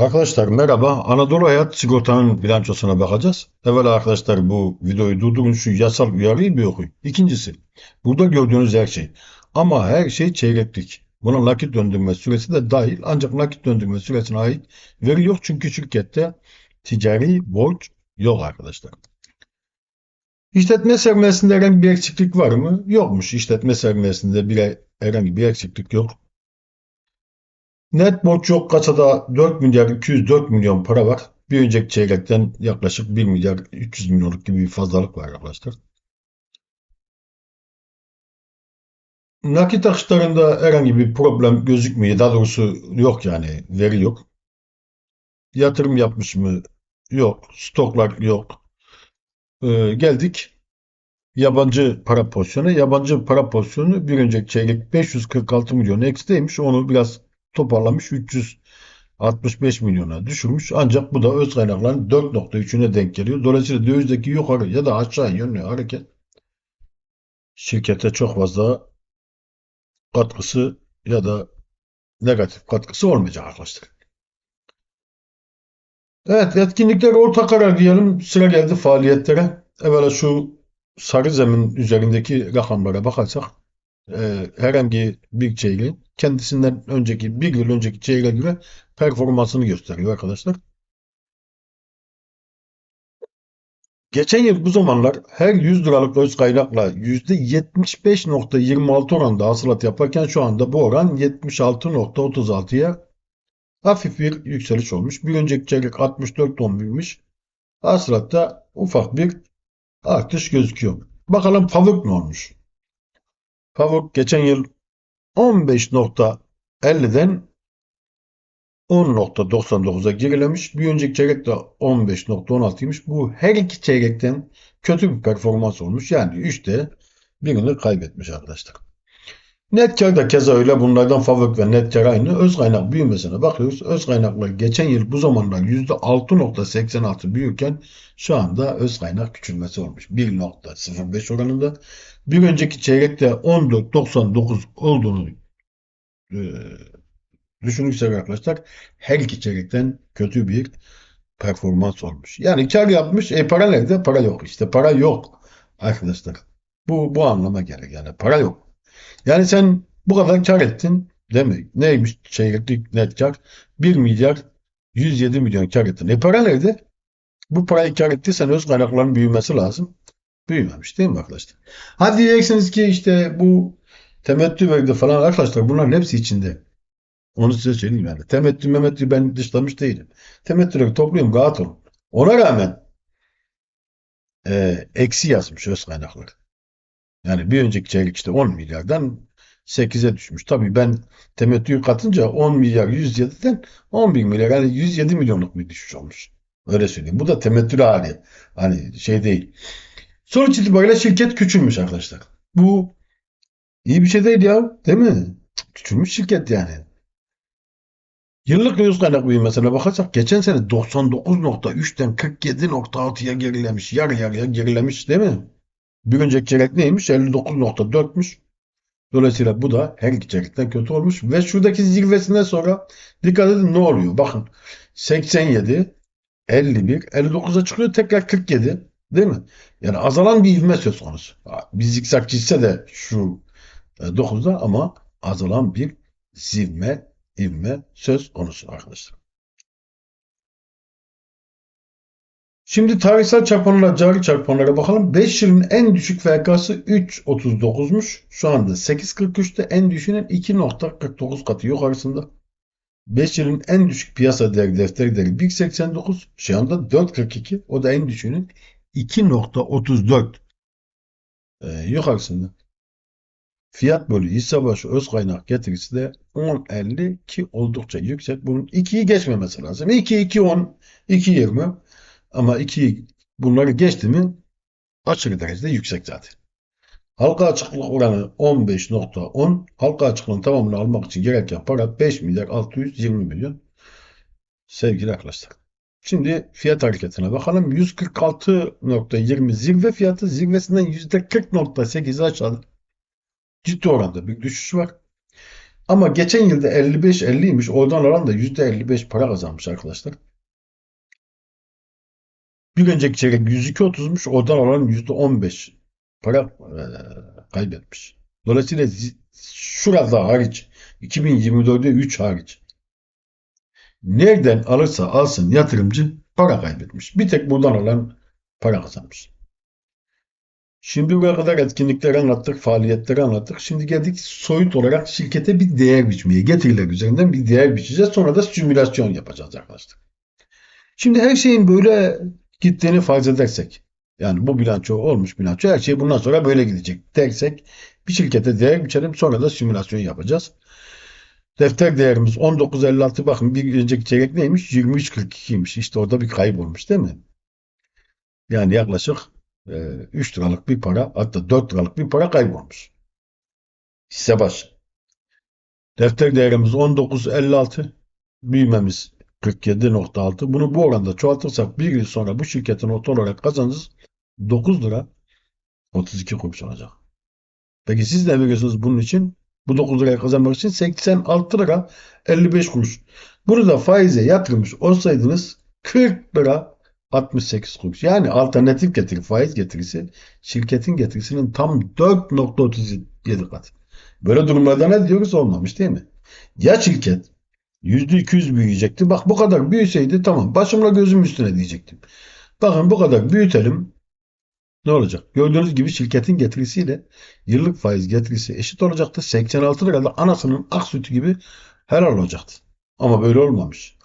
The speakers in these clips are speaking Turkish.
Arkadaşlar merhaba. Anadolu Hayat Sigorta'nın bilançosuna bakacağız. Evvela arkadaşlar bu videoyu durdurun şu yasal uyarıyı bir okuyun. İkincisi, burada gördüğünüz her şey. Ama her şey çeyreklik. Buna nakit döndürme süresi de dahil. Ancak nakit döndürme süresine ait veri yok. Çünkü şirkette ticari borç yok arkadaşlar. İşletme sermayesinde herhangi bir eksiklik var mı? Yokmuş. İşletme sermayesinde bir herhangi bir eksiklik yok. Net borç yok. Kasada 4 milyar 204 milyon para var. Bir önceki çeyrekten yaklaşık 1 milyar 300 milyonluk gibi bir fazlalık var arkadaşlar. Nakit akışlarında herhangi bir problem gözükmüyor. Daha doğrusu yok yani. Veri yok. Yatırım yapmış mı? Yok. Stoklar yok. Ee, geldik yabancı para pozisyonu. Yabancı para pozisyonu bir önceki çeyrek 546 milyon eksideymiş. Onu biraz toparlamış 365 milyona düşürmüş. Ancak bu da öz kaynakların 4.3'üne denk geliyor. Dolayısıyla dövizdeki yukarı ya da aşağı yönlü hareket şirkete çok fazla katkısı ya da negatif katkısı olmayacak arkadaşlar. Evet etkinlikler orta karar diyelim. Sıra geldi faaliyetlere. Evvela şu sarı zemin üzerindeki rakamlara bakarsak e, herhangi bir çeyreğin kendisinden önceki bir yıl önceki çeyreğe göre performansını gösteriyor arkadaşlar. Geçen yıl bu zamanlar her 100 liralık öz kaynakla %75.26 oranda hasılat yaparken şu anda bu oran 76.36'ya hafif bir yükseliş olmuş. Bir önceki çeyrek 64.11'miş. Hasılatta ufak bir artış gözüküyor. Bakalım Pavuk ne olmuş? Pavuk geçen yıl 15.50'den 10.99'a gerilemiş. Bir önceki çeyrek de 15.16'ymış. Bu her iki çeyrekten kötü bir performans olmuş. Yani 3'te birini kaybetmiş arkadaşlar. Net kar da keza öyle. Bunlardan fabrik ve net kar aynı. Öz kaynak büyümesine bakıyoruz. Öz kaynaklar geçen yıl bu zamanlar %6.86 büyürken şu anda öz kaynak küçülmesi olmuş. 1.05 oranında. Bir önceki çeyrekte 14.99 olduğunu e, düşünürsek arkadaşlar her iki çeyrekten kötü bir performans olmuş. Yani kar yapmış. E para nerede? Para yok. İşte para yok arkadaşlar. Bu, bu anlama gelir. Yani para yok. Yani sen bu kadar kar ettin değil mi? Neymiş çeyreklik net kar? 1 milyar 107 milyon kar ettin. E para nerede? Bu parayı kar ettiysen öz kaynakların büyümesi lazım. Büyümemiş değil mi arkadaşlar? Hadi diyeceksiniz ki işte bu temettü verdi falan arkadaşlar bunların hepsi içinde. Onu size söyleyeyim yani. Temettü memettü ben dışlamış değilim. Temettüleri topluyorum rahat. Ona rağmen e, eksi yazmış öz kaynaklar. Yani bir önceki çeyrek işte 10 milyardan 8'e düşmüş. Tabii ben temettüyü katınca 10 milyar 107'den 11 milyar yani 107 milyonluk bir düşüş olmuş. Öyle söyleyeyim. Bu da temettülü hali. Hani şey değil. Sonuç itibariyle şirket küçülmüş arkadaşlar. Bu iyi bir şey değil ya. Değil mi? Küçülmüş şirket yani. Yıllık göz kaynak büyümesine bakarsak geçen sene 99.3'ten 47.6'ya gerilemiş. Yarı yarıya gerilemiş değil mi? Bir önceki çeyrek neymiş? 59.4'müş. Dolayısıyla bu da her iki çeyrekten kötü olmuş. Ve şuradaki zirvesinden sonra dikkat edin ne oluyor? Bakın 87, 51, 59'a çıkıyor tekrar 47. Değil mi? Yani azalan bir ivme söz konusu. Bir zikzak çizse de şu 9'da ama azalan bir zivme, ivme söz konusu arkadaşlar. Şimdi tarihsel çarpanlara, cari çarpanlara bakalım. 5 yılın en düşük FK'sı 3.39'muş. Şu anda 8.43'te en düşüğünün 2.49 katı yukarısında. 5 yılın en düşük piyasa değeri defteri değeri 1.89. Şu anda 4.42. O da en düşüğünün 2.34 ee, yukarısında. Fiyat bölü hisse başı öz kaynak getirisi de 10.50 ki oldukça yüksek. Bunun 2'yi geçmemesi lazım. 2, 2, 10, 2, 20. Ama 2 bunları geçti mi aşırı derecede yüksek zaten. Halka açıklık oranı 15.10. Halka açıklığın tamamını almak için gereken para 5 milyar 620 milyon. Sevgili arkadaşlar. Şimdi fiyat hareketine bakalım. 146.20 zirve fiyatı zirvesinden %40.8 aşağıda. Ciddi oranda bir düşüş var. Ama geçen yılda 55-50'ymiş. Oradan alan da %55 para kazanmış arkadaşlar. Bir önceki çeyrek 102.30'muş. Oradan alan %15 para e, kaybetmiş. Dolayısıyla şurada hariç 2024'de 3 hariç nereden alırsa alsın yatırımcı para kaybetmiş. Bir tek buradan alan para kazanmış. Şimdi buraya kadar etkinlikleri anlattık, faaliyetleri anlattık. Şimdi geldik soyut olarak şirkete bir değer biçmeye, getiriler üzerinden bir değer biçeceğiz. Sonra da simülasyon yapacağız arkadaşlar. Şimdi her şeyin böyle gittiğini farz edersek, yani bu bilanço olmuş bilanço, her şey bundan sonra böyle gidecek dersek, bir şirkete değer biçelim, sonra da simülasyon yapacağız. Defter değerimiz 19.56 bakın bir önceki çeyrek neymiş? 23.42'ymiş. İşte orada bir kayıp olmuş değil mi? Yani yaklaşık e, 3 liralık bir para hatta 4 liralık bir para kaybolmuş. Hisse başı. Defter değerimiz 19.56 büyümemiz 47.6. Bunu bu oranda çoğaltırsak bir yıl sonra bu şirketin orta olarak kazancımız 9 lira 32 kuruş olacak. Peki siz ne veriyorsunuz bunun için? Bu 9 liraya kazanmak için 86 lira 55 kuruş. Bunu da faize yatırmış olsaydınız 40 lira 68 kuruş. Yani alternatif getiri, faiz getirisi şirketin getirisinin tam 4.37 katı. Böyle durumlarda ne diyoruz? Olmamış değil mi? Ya şirket %200 büyüyecekti. Bak bu kadar büyüseydi tamam başımla gözüm üstüne diyecektim. Bakın bu kadar büyütelim. Ne olacak? Gördüğünüz gibi şirketin getirisiyle yıllık faiz getirisi eşit olacaktı. 86 lirada anasının ak sütü gibi helal olacaktı. Ama böyle olmamış.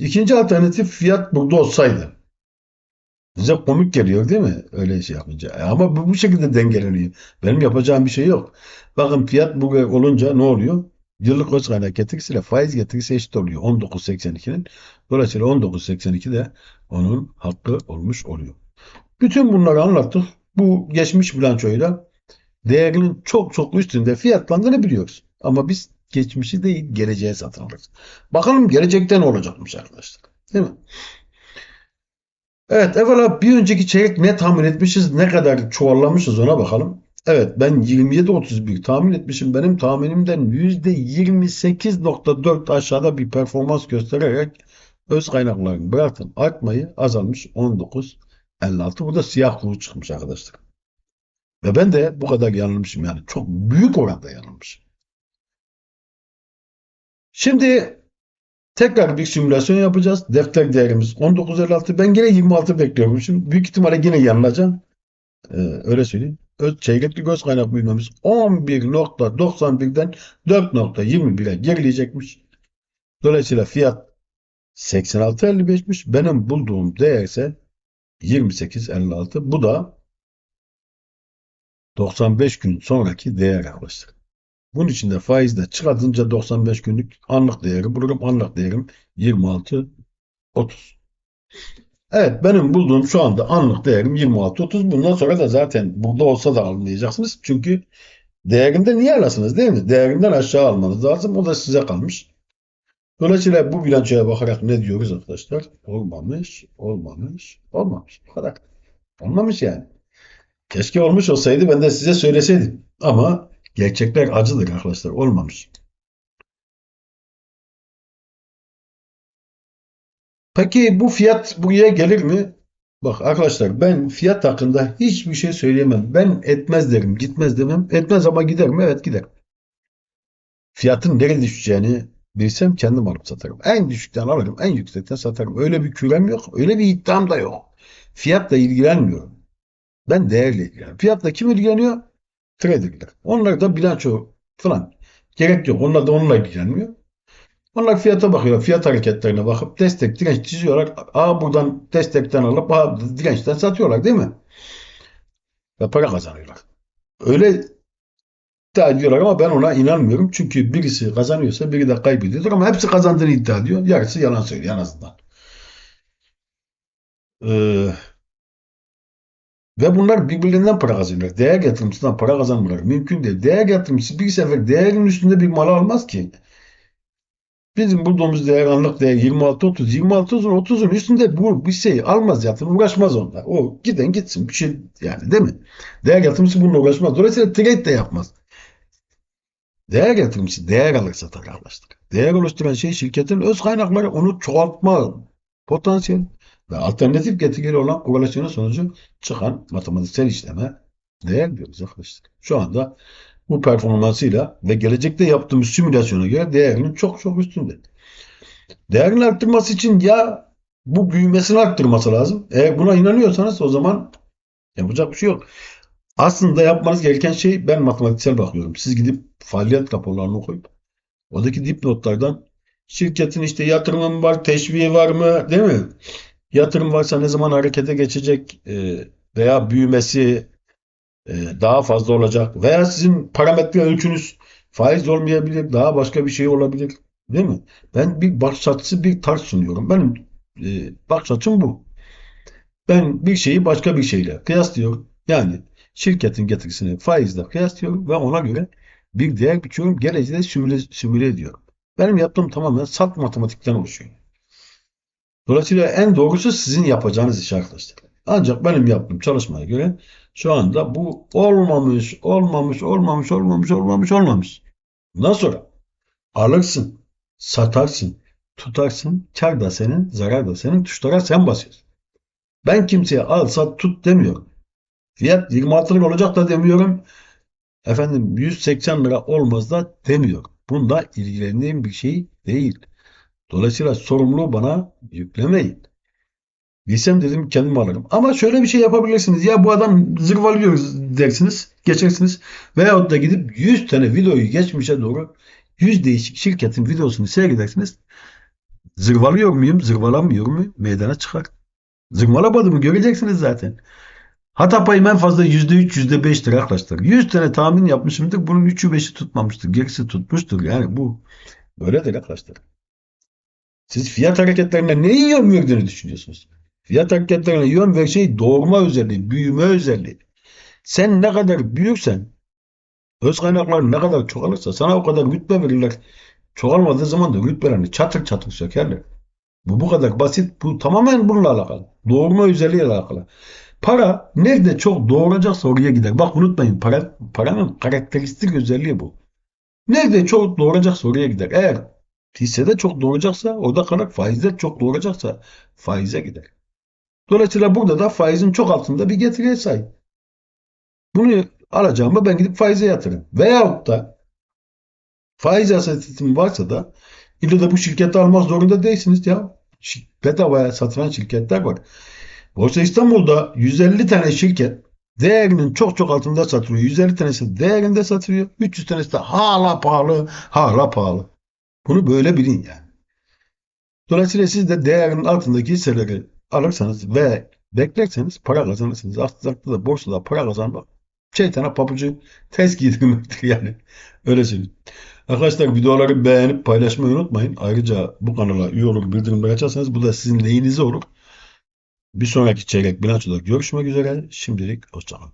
İkinci alternatif fiyat burada olsaydı. Bize komik geliyor değil mi? Öyle şey yapınca. E Ama bu, bu şekilde dengeleniyor. Benim yapacağım bir şey yok. Bakın fiyat bu olunca ne oluyor? Yıllık öz kaynak getirisiyle faiz getirisi eşit oluyor. 19.82'nin. Dolayısıyla 19.82 de onun hakkı olmuş oluyor. Bütün bunları anlattık. Bu geçmiş bilançoyla değerinin çok çok üstünde fiyatlandığını biliyoruz. Ama biz geçmişi değil geleceğe satın alırız. Bakalım gelecekte ne olacakmış arkadaşlar. Değil mi? Evet evvela bir önceki çeyrek ne tahmin etmişiz ne kadar çuvallamışız ona bakalım. Evet ben 27.31 tahmin etmişim. Benim tahminimden %28.4 aşağıda bir performans göstererek öz kaynakların bırakın artmayı azalmış 19. 56. Burada siyah kuğu çıkmış arkadaşlar. Ve ben de bu kadar yanılmışım. Yani çok büyük oranda yanılmışım. Şimdi tekrar bir simülasyon yapacağız. Defter değerimiz 19.56. Ben yine 26 bekliyorum. Şimdi büyük ihtimalle yine yanılacağım. Ee, öyle söyleyeyim. Öz, çeyrekli göz kaynak büyümemiz 11.91'den 4.21'e gerileyecekmiş. Dolayısıyla fiyat 86.55'miş. Benim bulduğum değer ise 28.56. Bu da 95 gün sonraki değer arkadaşlar. Bunun için de faizde çıkartınca 95 günlük anlık değeri bulurum. Anlık değerim 26.30. Evet benim bulduğum şu anda anlık değerim 26.30. Bundan sonra da zaten burada olsa da almayacaksınız. Çünkü değerinde niye alasınız değil mi? Değerinden aşağı almanız lazım. O da size kalmış. Dolayısıyla bu bilançoya bakarak ne diyoruz arkadaşlar? Olmamış, olmamış, olmamış. Bu kadar. Olmamış yani. Keşke olmuş olsaydı ben de size söyleseydim. Ama gerçekler acıdır arkadaşlar. Olmamış. Peki bu fiyat buraya gelir mi? Bak arkadaşlar ben fiyat hakkında hiçbir şey söyleyemem. Ben etmez derim, gitmez demem. Etmez ama gider mi? Evet gider. Fiyatın nereye düşeceğini bilsem kendim alıp satarım. En düşükten alırım, en yüksekten satarım. Öyle bir kürem yok, öyle bir iddiam da yok. Fiyatla ilgilenmiyorum. Ben değerle ilgileniyorum. Fiyatla kim ilgileniyor? Traderler. Onlar da bilanço falan. Gerek yok. Onlar da onunla ilgilenmiyor. Onlar fiyata bakıyorlar. Fiyat hareketlerine bakıp destek, direnç çiziyorlar. Aa buradan destekten alıp aa dirençten satıyorlar değil mi? Ve para kazanıyorlar. Öyle iddia ediyorlar ama ben ona inanmıyorum. Çünkü birisi kazanıyorsa biri de kaybediyordur ama hepsi kazandığını iddia ediyor. Yarısı yalan söylüyor en azından. Ee, ve bunlar birbirlerinden para kazanıyorlar. Değer yatırımcısından para kazanmaları mümkün değil. Değer yatırımcısı bir sefer değerin üstünde bir mal almaz ki. Bizim bulduğumuz değer anlık değer 26-30. 26-30'un 30'un üstünde bu bir şey almaz yatırım uğraşmaz onlar. O giden gitsin bir şey yani değil mi? Değer yatırımcısı bununla uğraşmaz. Dolayısıyla trade de yapmaz. Değer yatırımcısı değer alır satar arkadaşlar. Değer oluşturan şey şirketin öz kaynakları onu çoğaltma potansiyel ve alternatif getirileri olan korelasyonun sonucu çıkan matematiksel işleme değer diyoruz arkadaşlar. Şu anda bu performansıyla ve gelecekte yaptığımız simülasyona göre değerinin çok çok üstünde. Değerini arttırması için ya bu büyümesini arttırması lazım. Eğer buna inanıyorsanız o zaman yapacak bir şey yok. Aslında yapmanız gereken şey ben matematiksel bakıyorum. Siz gidip faaliyet raporlarını okuyup oradaki dipnotlardan şirketin işte yatırımı mı var, teşviği var mı değil mi? Yatırım varsa ne zaman harekete geçecek e, veya büyümesi e, daha fazla olacak veya sizin parametre ölçünüz faiz olmayabilir, daha başka bir şey olabilir. Değil mi? Ben bir bakış açısı, bir tarz sunuyorum. Benim e, bakış açım bu. Ben bir şeyi başka bir şeyle kıyaslıyorum. Yani şirketin getirisini faizle kıyaslıyorum ve ona göre bir değer biçiyorum. Geleceği de simüle, simüle ediyorum. Benim yaptığım tamamen salt matematikten oluşuyor. Dolayısıyla en doğrusu sizin yapacağınız iş arkadaşlar. Ancak benim yaptığım çalışmaya göre şu anda bu olmamış, olmamış, olmamış, olmamış, olmamış, olmamış. Bundan sonra alırsın, satarsın, tutarsın, kar da senin, zarar da senin, tuşlara sen basıyorsun. Ben kimseye al, sat, tut demiyorum. Fiyat 26 lira olacak da demiyorum. Efendim 180 lira olmaz da demiyorum. Bunda ilgilendiğim bir şey değil. Dolayısıyla sorumluluğu bana yüklemeyin. Bilsem dedim kendim alırım. Ama şöyle bir şey yapabilirsiniz. Ya bu adam zırvalıyor dersiniz. Geçersiniz. Veyahut da gidip 100 tane videoyu geçmişe doğru 100 değişik şirketin videosunu seyredersiniz. Zırvalıyor muyum? Zırvalamıyor muyum? Meydana çıkar. Zırvalamadığımı göreceksiniz zaten. Hata payım en fazla %3, %5'tir arkadaşlar. 100 tane tahmin yapmışımdır. Bunun 3'ü 5'i tutmamıştır. Gerisi tutmuştur. Yani bu böyledir arkadaşlar. Siz fiyat hareketlerine neyi yön verdiğini düşünüyorsunuz? Fiyat hareketlerine yön ver şey doğurma özelliği, büyüme özelliği. Sen ne kadar büyürsen, öz kaynakların ne kadar çoğalırsa sana o kadar rütbe verirler. Çoğalmadığı zaman da rütbelerini çatır çatır sökerler. Bu bu kadar basit. Bu tamamen bununla alakalı. Doğurma özelliğiyle alakalı. Para nerede çok doğuracaksa oraya gider. Bak unutmayın para, paranın karakteristik özelliği bu. Nerede çok doğuracaksa oraya gider. Eğer hissede çok doğuracaksa orada kalır. Faizde çok doğuracaksa faize gider. Dolayısıyla burada da faizin çok altında bir getiriye sahip. Bunu alacağımı ben gidip faize yatırırım. Veyahut da faiz asetitim varsa da illa da bu şirketi almak zorunda değilsiniz ya. Bedavaya satılan şirketler var. Borsa İstanbul'da 150 tane şirket değerinin çok çok altında satılıyor. 150 tanesi değerinde satılıyor. 300 tanesi de hala pahalı, hala pahalı. Bunu böyle bilin yani. Dolayısıyla siz de değerinin altındaki hisseleri alırsanız ve beklerseniz para kazanırsınız. Aslında da borsada para kazanmak şeytana pabucu ters giydirmektir yani. Öyle söyleyeyim. Arkadaşlar videoları beğenip paylaşmayı unutmayın. Ayrıca bu kanala üye olur bildirimleri açarsanız bu da sizin lehinize olur. Bir sonraki çeyrek bilançoda görüşmek üzere. Şimdilik hoşçakalın.